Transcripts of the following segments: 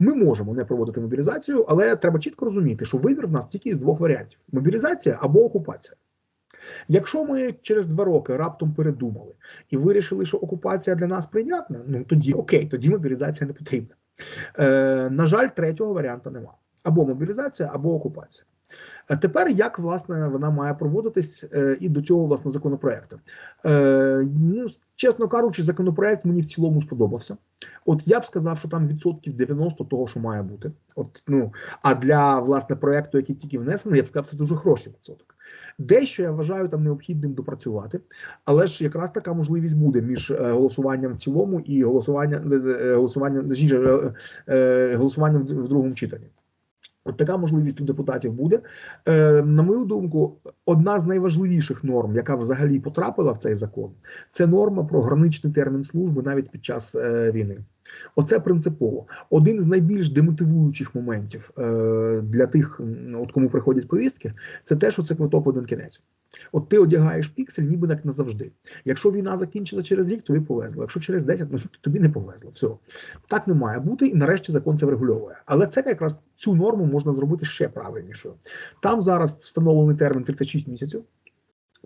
Ми можемо не проводити мобілізацію, але треба чітко розуміти, що вибір в нас тільки з двох варіантів: мобілізація або окупація. Якщо ми через два роки раптом передумали і вирішили, що окупація для нас прийнятна, ну тоді окей, тоді мобілізація не потрібна. Е, На жаль, третього варіанту немає. Або мобілізація, або окупація. Тепер як власне вона має проводитись е, і до цього власне законопроекту? Е, ну, чесно кажучи, законопроект мені в цілому сподобався. От я б сказав, що там відсотків 90 того, що має бути. От ну а для власне проекту, який тільки внесений, я б сказав, це дуже хороший відсоток. Дещо я вважаю там необхідним допрацювати, але ж якраз така можливість буде між е, голосуванням в цілому і голосуванням е, голосуванням е, е, голосуванням в другому читанні. От така можливість у депутатів буде. Е, На мою думку, одна з найважливіших норм, яка взагалі потрапила в цей закон, це норма про граничний термін служби навіть під час е, війни. Оце принципово. Один з найбільш демотивуючих моментів е, для тих, от кому приходять повістки, це те, що це квиток один кінець. От ти одягаєш піксель, ніби як назавжди. Якщо війна закінчила через рік, тобі повезло. Якщо через 10, ну тобі не повезло. Все так не має бути, і нарешті закон це врегульовує. Але це якраз цю норму можна зробити ще правильнішою. Там зараз встановлений термін 36 місяців.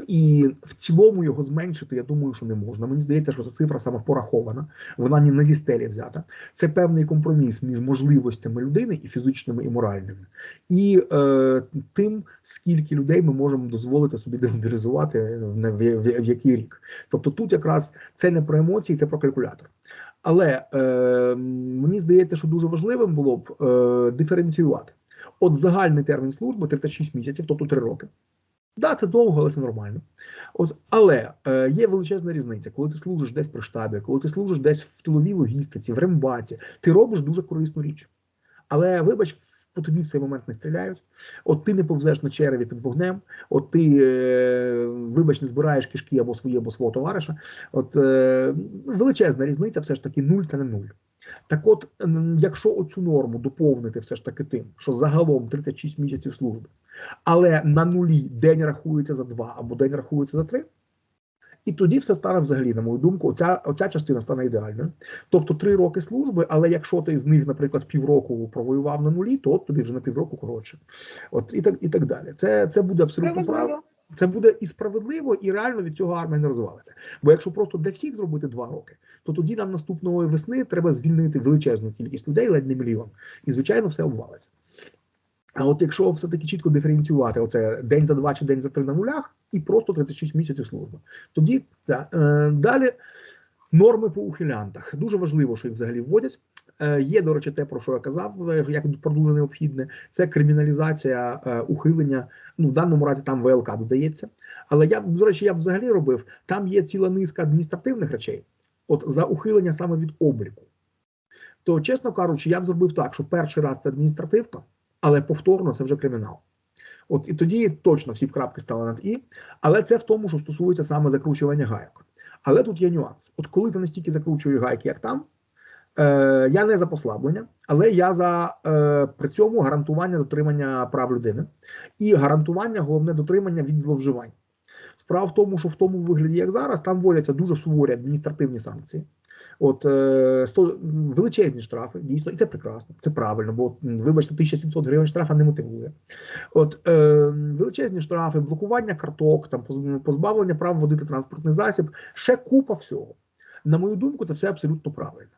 І в цілому його зменшити, я думаю, що не можна. Мені здається, що ця цифра саме порахована, вона не зі стелі взята. Це певний компроміс між можливостями людини і фізичними, і моральними, і е, тим, скільки людей ми можемо дозволити собі демобілізувати в, в, в, в який рік. Тобто тут якраз це не про емоції, це про калькулятор. Але е, мені здається, що дуже важливим було б е, диференціювати. От загальний термін служби 36 місяців, тобто 3 роки. Да, це довго, але це нормально. От, Але е, є величезна різниця, коли ти служиш десь при штабі, коли ти служиш десь в тиловій логістиці, в рембаті, ти робиш дуже корисну річ. Але вибач, по тобі в цей момент не стріляють. От ти не повзеш на череві під вогнем, от ти, е, вибач, не збираєш кишки або свої, або свого товариша. От е, величезна різниця, все ж таки нуль та не нуль. Так от, якщо оцю норму доповнити все ж таки тим, що загалом 36 місяців служби, але на нулі день рахується за два або день рахується за три, і тоді все стане взагалі, на мою думку, оця, оця частина стане ідеальною. Тобто три роки служби, але якщо ти з них, наприклад, півроку провоював на нулі, то от тобі вже на півроку коротше. От і так і так далі. Це це буде абсолютно правильно. Це буде і справедливо, і реально від цього армія не розвалиться. Бо якщо просто для всіх зробити два роки, то тоді нам наступної весни треба звільнити величезну кількість людей, ледь не мільйон, і звичайно все обвалиться. А от якщо все-таки чітко диференціювати оце день за два чи день за три на нулях, і просто 36 місяців служби, тоді це, е, далі норми по ухилянтах. Дуже важливо, що їх взагалі вводять. Е, Є, до речі, те, про що я казав, е, як про дуже необхідне, це криміналізація е, ухилення. Ну, в даному разі там ВЛК додається. Але я, до речі, я б взагалі робив, там є ціла низка адміністративних речей, от за ухилення саме від обліку. То, чесно кажучи, я б зробив так, що перший раз це адміністративка але повторно це вже кримінал. От і тоді точно всі крапки стали над і, але це в тому, що стосується саме закручування гайок. Але тут є нюанс: от коли ти настільки закручуєш гайки, як там, е, я не за послаблення, але я за е, при цьому гарантування дотримання прав людини і гарантування головне дотримання від зловживань. Справа в тому, що в тому вигляді, як зараз, там вводяться дуже суворі адміністративні санкції. От е, 100, величезні штрафи, дійсно, і це прекрасно, це правильно, бо вибачте, 1700 гривень штрафа не мотивує. От е, величезні штрафи, блокування карток, там позбавлення права водити транспортний засіб, ще купа всього. На мою думку, це все абсолютно правильно.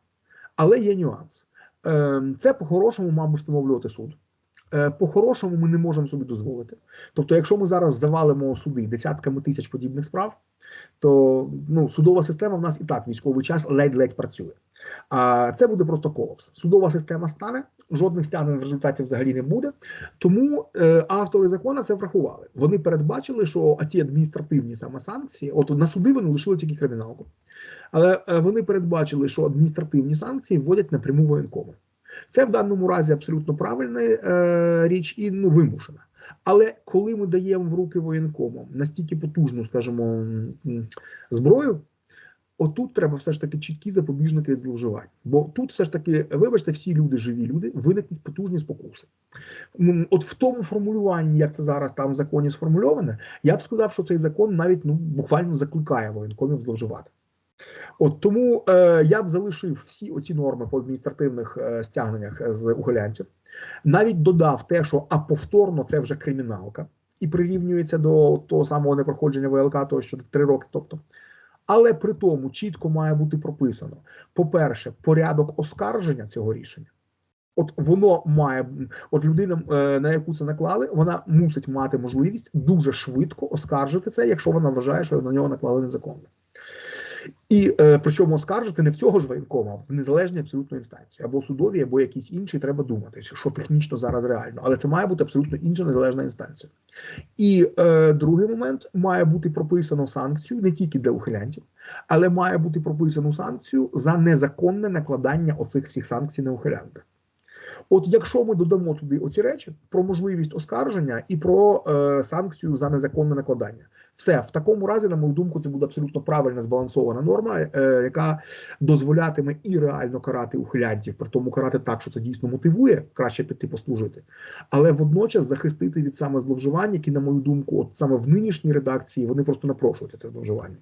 Але є нюанс. Е, Це по-хорошому, мабуть, встановлювати суд. Е, по-хорошому ми не можемо собі дозволити. Тобто, якщо ми зараз завалимо суди десятками тисяч подібних справ, то ну, судова система в нас і так військовий час ледь-ледь працює. А це буде просто колапс. Судова система стане, жодних стягнень результатів взагалі не буде. Тому е, автори закону це врахували. Вони передбачили, що ці адміністративні саме санкції, от на суди вони лишили тільки криміналку, але е, вони передбачили, що адміністративні санкції вводять напряму воєнкоми. Це в даному разі абсолютно правильна е, річ і ну вимушена. Але коли ми даємо в руки воєнкому настільки потужну, скажімо, зброю, отут треба все ж таки чіткі запобіжники від зловживань. Бо тут все ж таки, вибачте, всі люди, живі люди, виникнуть потужні спокуси. От в тому формулюванні, як це зараз там в законі сформульоване, я б сказав, що цей закон навіть ну буквально закликає воєнкомів зловживати. От тому е, я б залишив всі оці норми по адміністративних е, стягненнях з ухилянців, навіть додав те, що а повторно це вже криміналка і прирівнюється до того самого непроходження ВЛК, того що три роки, тобто. Але при тому чітко має бути прописано: по-перше, порядок оскарження цього рішення. От воно має от людина, е, на яку це наклали, вона мусить мати можливість дуже швидко оскаржити це, якщо вона вважає, що на нього наклали незаконно. І е, причому оскаржити не в цього ж воєнкома, а в незалежній абсолютно інстанції, або судові, або якісь інші, треба думати, що технічно зараз реально, але це має бути абсолютно інша незалежна інстанція. І е, другий момент має бути прописано санкцію не тільки для ухилянтів, але має бути прописано санкцію за незаконне накладання оцих всіх санкцій на ухилянта. От якщо ми додамо туди оці речі про можливість оскарження і про е, санкцію за незаконне накладання, все в такому разі, на мою думку, це буде абсолютно правильна збалансована норма, е, яка дозволятиме і реально карати ухилянтів, при тому карати так, що це дійсно мотивує краще піти послужити, але водночас захистити від саме зловживань, які, на мою думку, от саме в нинішній редакції вони просто напрошуються це зловживання.